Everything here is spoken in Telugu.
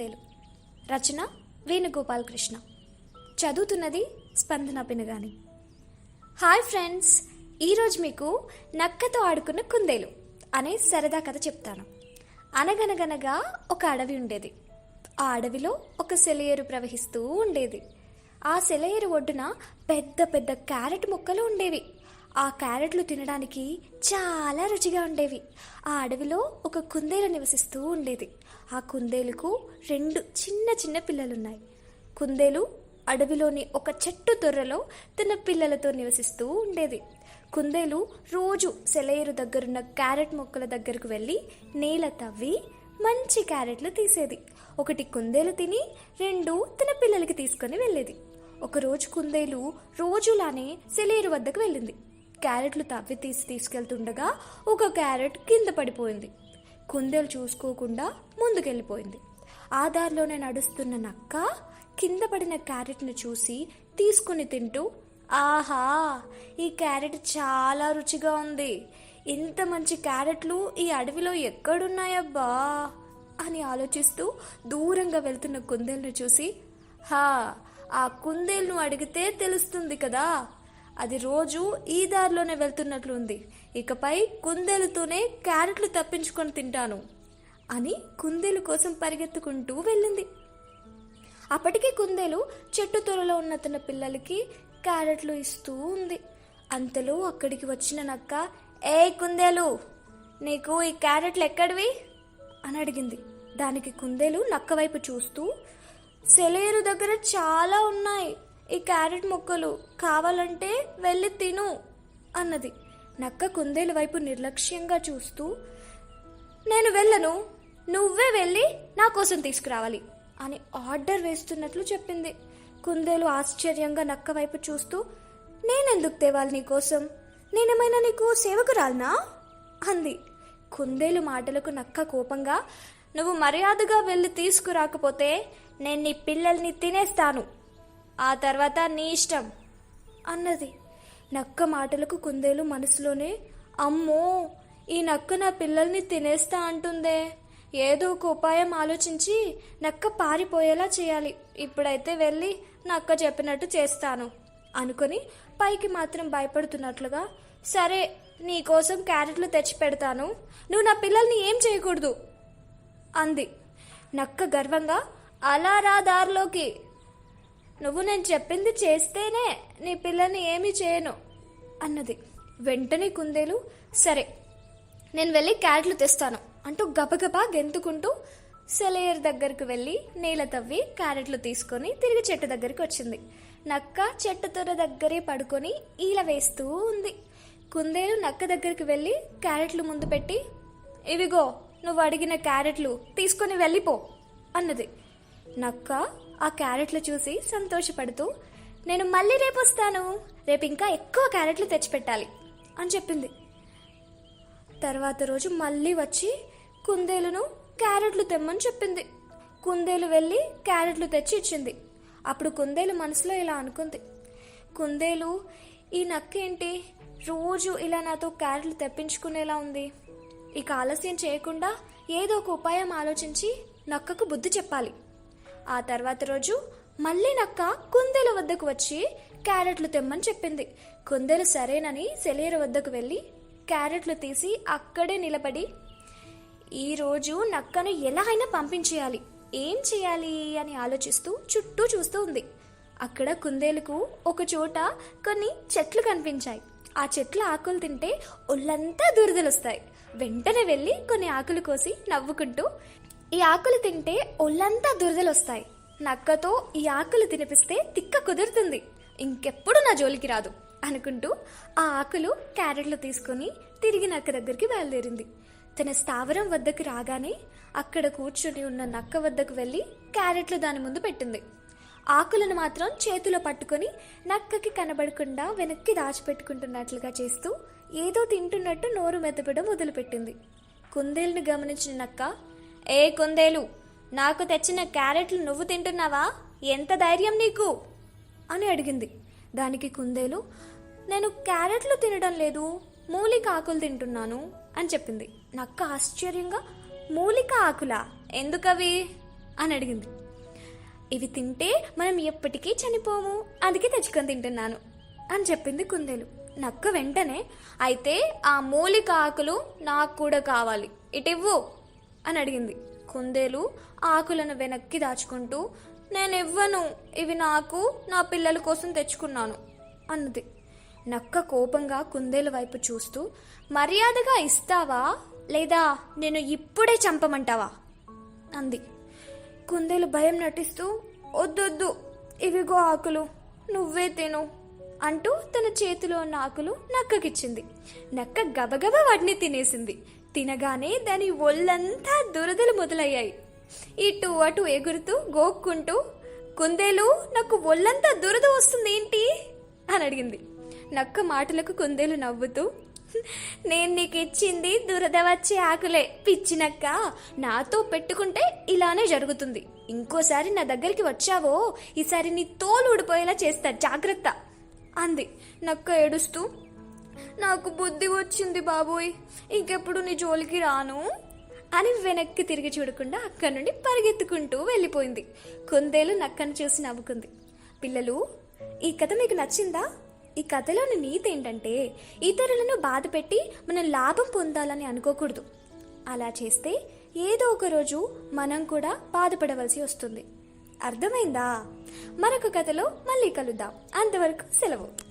కుందేలు రచన వేణుగోపాలకృష్ణ. చదువుతున్నది స్పందన పినగాని. హాయ్ ఫ్రెండ్స్ ఈరోజు మీకు నక్కతో ఆడుకున్న కుందేలు అనే సరదా కథ చెప్తాను. అనగనగనగా ఒక అడవి ఉండేది. ఆ అడవిలో ఒక సెలయేరు ప్రవహిస్తూ ఉండేది. ఆ సెలయేరు ఒడ్డున పెద్ద పెద్ద క్యారెట్ ముక్కలు ఉండేవి. ఆ క్యారెట్లు తినడానికి చాలా రుచిగా ఉండేవి. ఆ అడవిలో ఒక కుందేలు నివసిస్తూ ఉండేది. ఆ కుందేలుకు రెండు చిన్న చిన్న పిల్లలున్నాయి. కుందేలు అడవిలోని ఒక చెట్టు దొర్రలో తన పిల్లలతో నివసిస్తూ ఉండేది. కుందేలు రోజు సెలయేరు దగ్గరున్న క్యారెట్ మొక్కల దగ్గరకు వెళ్ళి నేల తవ్వి మంచి క్యారెట్లు తీసేది. ఒకటి కుందేలు తిని రెండు తన పిల్లలకి తీసుకొని వెళ్ళేది. ఒకరోజు కుందేలు రోజులానే సెలయేరు వద్దకు వెళ్ళింది. క్యారెట్లు తవ్వి తీసి తీసుకెళ్తుండగా ఒక క్యారెట్ కింద పడిపోయింది. కుందేలు చూసుకోకుండా ముందుకెళ్ళిపోయింది. ఆ దారిలోనే నడుస్తున్న నక్క కింద పడిన క్యారెట్ను చూసి తీసుకుని తింటూ ఆహా ఈ క్యారెట్ చాలా రుచిగా ఉంది. ఇంత మంచి క్యారెట్లు ఈ అడవిలో ఎక్కడున్నాయబ్బా? అని ఆలోచిస్తూ దూరంగా వెళ్తున్న కుందేలను చూసి హా ఆ కుందేలును అడిగితే తెలుస్తుంది కదా. అది రోజు ఈ దారిలోనే వెళ్తున్నట్లుంది ఇకపై కుందేలుతోనే క్యారెట్లు తప్పించుకొని తింటాను అని కుందేలు కోసం పరిగెత్తుకుంటూ వెళ్ళింది. అప్పటికే కుందేలు చెట్టు తొరలో ఉన్న తన పిల్లలకి క్యారెట్లు ఇస్తూ ఉంది. అంతలో అక్కడికి వచ్చిన నక్క ఏ కుందేలు నీకు ఈ క్యారెట్లు ఎక్కడివి? అని అడిగింది. దానికి కుందేలు నక్క వైపు చూస్తూ సెలేరు దగ్గర చాలా ఉన్నాయి. ఈ క్యారెట్ ముక్కలు కావాలంటే వెళ్ళి తిను అన్నది. నక్క కుందేలు వైపు నిర్లక్ష్యంగా చూస్తూ నేను వెళ్ళను. నువ్వే వెళ్ళి నా కోసం తీసుకురావాలి అని ఆర్డర్ వేస్తున్నట్లు చెప్పింది. కుందేలు ఆశ్చర్యంగా నక్క వైపు చూస్తూ నేనెందుకు తేవాలి నీకోసం నేనేమైనా నీకు సేవకురాలనా అంది. కుందేలు మాటలకు నక్క కోపంగా నువ్వు మర్యాదగా వెళ్ళి తీసుకురాకపోతే నేను నీ పిల్లల్ని తినేస్తాను. ఆ తర్వాత నీ ఇష్టం అన్నది. నక్క మాటలకు కుందేలు మనసులోనే అమ్మో ఈ నక్క నా పిల్లల్ని తినేస్తా అంటుందే. ఏదో ఒక ఉపాయం ఆలోచించి నక్క పారిపోయేలా చేయాలి. ఇప్పుడైతే వెళ్ళి నక్క చెప్పినట్టు చేస్తాను అనుకొని పైకి మాత్రం భయపడుతున్నట్లుగా సరే నీకోసం క్యారెట్లు తెచ్చి పెడతాను. నువ్వు నా పిల్లల్ని ఏం చేయకూడదు అంది. నక్క గర్వంగా అలా రా దారిలోకి నువ్వు నేను చెప్పింది చేస్తేనే నీ పిల్లని ఏమీ చేయను అన్నది. వెంటనే కుందేలు సరే నేను వెళ్ళి క్యారెట్లు తెస్తాను అంటూ గబగబా గెంతుకుంటూ సెలయర్ దగ్గరకు వెళ్ళి నేల తవ్వి క్యారెట్లు తీసుకొని తిరిగి చెట్టు దగ్గరికి వచ్చింది. నక్క చెట్టు తొర దగ్గరే పడుకొని ఈల వేస్తూ ఉంది. కుందేలు నక్క దగ్గరికి వెళ్ళి క్యారెట్లు ముందు పెట్టి ఇవిగో నువ్వు అడిగిన క్యారెట్లు తీసుకొని వెళ్ళిపో అన్నది. నక్క ఆ క్యారెట్లు చూసి సంతోషపడుతూ నేను మళ్ళీ రేపు వస్తాను రేపు ఇంకా ఎక్కువ క్యారెట్లు తెచ్చిపెట్టాలి అని చెప్పింది. తర్వాత రోజు మళ్ళీ వచ్చి కుందేలును క్యారెట్లు తెమ్మని చెప్పింది. కుందేలు వెళ్ళి క్యారెట్లు తెచ్చి ఇచ్చింది. అప్పుడు కుందేలు మనసులో ఇలా అనుకుంది. కుందేలు ఈ నక్క ఏంటి రోజు ఇలా నాతో క్యారెట్లు తెప్పించుకునేలా ఉంది. ఇక ఆలస్యం చేయకుండా ఏదో ఒక ఉపాయం ఆలోచించి నక్కకు బుద్ధి చెప్పాలి. ఆ తర్వాత రోజు మళ్ళీ నక్క కుందేల వద్దకు వచ్చి క్యారెట్లు తెమ్మని చెప్పింది. కుందేలు సరేనని సెలయేరు వద్దకు వెళ్ళి క్యారెట్లు తీసి అక్కడే నిలబడి ఈరోజు నక్కను ఎలా అయినా పంపించేయాలి. ఏం చేయాలి? అని ఆలోచిస్తూ చుట్టూ చూస్తూ ఉంది. అక్కడ కుందేలుకు ఒక చోట కొన్ని చెట్లు కనిపించాయి. ఆ చెట్ల ఆకులు తింటే ఒళ్ళంతా దురదలు వస్తాయి వెంటనే వెళ్ళి కొన్ని ఆకులు కోసి నవ్వుకుంటూ ఈ ఆకులు తింటే ఒళ్ళంతా దురదలొస్తాయి. నక్కతో ఈ ఆకులు తినిపిస్తే తిక్క కుదురుతుంది. ఇంకెప్పుడు నా జోలికి రాదు అనుకుంటూ ఆ ఆకులు క్యారెట్లు తీసుకొని తిరిగి నక్క దగ్గరికి బయలుదేరింది. తన స్థావరం వద్దకు రాగానే అక్కడ కూర్చుని ఉన్న నక్క వద్దకు వెళ్ళి క్యారెట్లు దాని ముందు పెట్టింది. ఆకులను మాత్రం చేతిలో పట్టుకొని నక్కకి కనబడకుండా వెనక్కి దాచిపెట్టుకుంటున్నట్లుగా చేస్తూ ఏదో తింటున్నట్టు నోరు మెదపడం మొదలుపెట్టింది. కుందేలును గమనించిన నక్క ఏ కుందేలు? నాకు తెచ్చిన క్యారెట్లు నువ్వు తింటున్నావా? ఎంత ధైర్యం నీకు? అని అడిగింది. దానికి కుందేలు నేను క్యారెట్లు తినడం లేదు మూలిక ఆకులు తింటున్నాను అని చెప్పింది. నక్క ఆశ్చర్యంగా మూలిక ఆకులా ఎందుకవి? అని అడిగింది. ఇవి తింటే మనం ఎప్పటికీ చనిపోము అందుకే తెచ్చుకొని తింటున్నాను అని చెప్పింది కుందేలు. నక్క వెంటనే అయితే ఆ మూలిక ఆకులు నాకు కూడా కావాలి ఇటివ్వు అని అడిగింది. కుందేలు ఆకులను వెనక్కి దాచుకుంటూ నేను ఇవ్వను ఇవి నాకు నా పిల్లల కోసం తెచ్చుకున్నాను అన్నది. నక్క కోపంగా కుందేలు వైపు చూస్తూ మర్యాదగా ఇస్తావా? లేదా నేను ఇప్పుడే చంపమంటావా? అంది. కుందేలు భయం నటిస్తూ వద్దొద్దు ఇవిగో ఆకులు నువ్వే తిను అంటూ తన చేతిలో ఉన్న ఆకులు నక్కకిచ్చింది. నక్క గబగబా వాటిని తినేసింది. తినగానే దాని ఒళ్ళంతా దురదలు మొదలయ్యాయి. ఇటు అటు ఎగురుతూ గోక్కుంటూ కుందేలు నాకు ఒళ్ళంతా దురద వస్తుంది ఏంటి? అని అడిగింది. నక్క మాటలకు కుందేలు నవ్వుతూ నేను నీకు ఇచ్చింది దురద వచ్చే ఆకులే పిచ్చినక్క నాతో పెట్టుకుంటే ఇలానే జరుగుతుంది. ఇంకోసారి నా దగ్గరికి వచ్చావో ఈసారి నీ తోలు ఊడిపోయేలా చేస్తా జాగ్రత్త. అంది. నక్క ఏడుస్తూ నాకు బుద్ధి వచ్చింది బాబోయ్. ఇంకెప్పుడు నీ జోలికి రాను? అని వెనక్కి తిరిగి చూడకుండా అక్కడి నుండి పరిగెత్తుకుంటూ వెళ్ళిపోయింది. కుందేలు నక్కను చూసి నవ్వుకుంది. పిల్లలు ఈ కథ మీకు నచ్చిందా? ఈ కథలోని నీతి ఏంటంటే ఇతరులను బాధ పెట్టి మనం లాభం పొందాలని అనుకోకూడదు. అలా చేస్తే ఏదో ఒక రోజు మనం కూడా బాధపడవలసి వస్తుంది. అర్థమైందా? మరొక కథలో మళ్ళీ కలుద్దాం. అంతవరకు సెలవు.